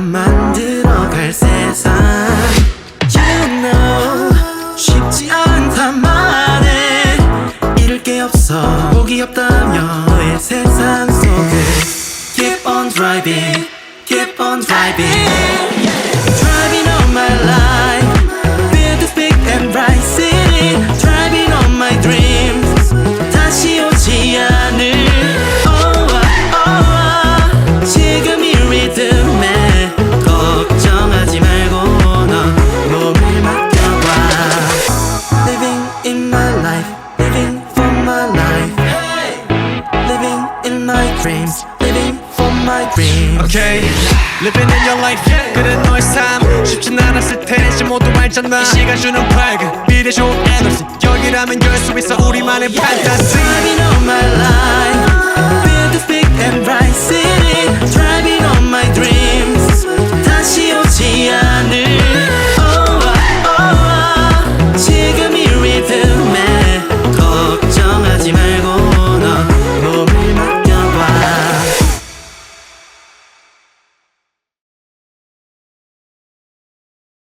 만들어갈 세상 You know 쉽지 않다 말해 잃을 게 없어 복이 없다면 너의 세상 속에 Keep on driving Keep on driving dreams Living for my dreams Okay Living in your life 그런 너의 삶 쉽진 않았을 텐지 모두 알잖아 이 시간 주는 밝은 미래 좋은 에너지 여기라면 열 수 있어 우리만의 판타지 Living on my life